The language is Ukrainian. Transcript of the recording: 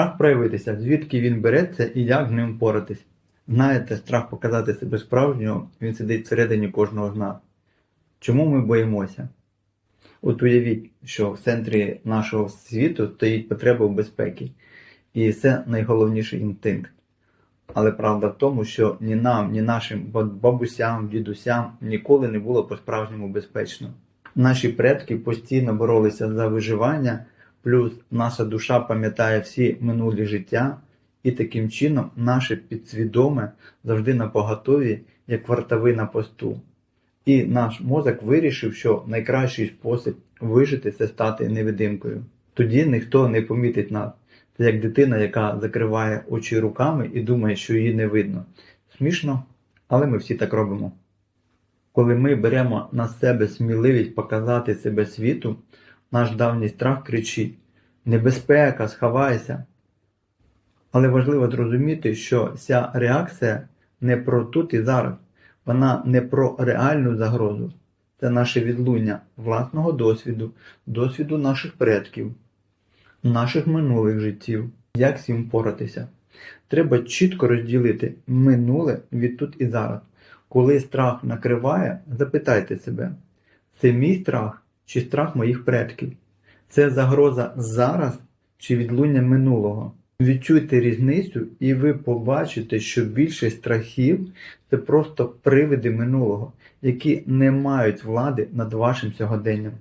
Страх проявитися, звідки він береться і як з ним впоратись. Знаєте, страх показати себе справжнього, він сидить всередині кожного з нас. Чому ми боїмося? От уявіть, що в центрі нашого світу стоїть потреба в безпеці, і це найголовніший інстинкт. Але правда в тому, що ні нам, ні нашим бабусям, дідусям ніколи не було по-справжньому безпечно. Наші предки постійно боролися за виживання, плюс наша душа пам'ятає всі минулі життя, і таким чином наше підсвідоме завжди на поготові, як вартовий на посту. І наш мозок вирішив, що найкращий спосіб вижити це стати невидимкою. Тоді ніхто не помітить нас. Це як дитина, яка закриває очі руками і думає, що її не видно. Смішно, але ми всі так робимо. Коли ми беремо на себе сміливість показати себе світу, наш давній страх кричить: Небезпека, сховайся. Але важливо зрозуміти, що ця реакція не про тут і зараз, вона не про реальну загрозу. Це наше відлуння власного досвіду, досвіду наших предків, наших минулих життів. Як з цим впоратися? Треба чітко розділити минуле від тут і зараз. Коли страх накриває, запитайте себе, це мій страх чи страх моїх предків? Це загроза зараз чи відлуння минулого? Відчуйте різницю, і ви побачите, що більшість страхів це просто привиди минулого, які не мають влади над вашим сьогоденням.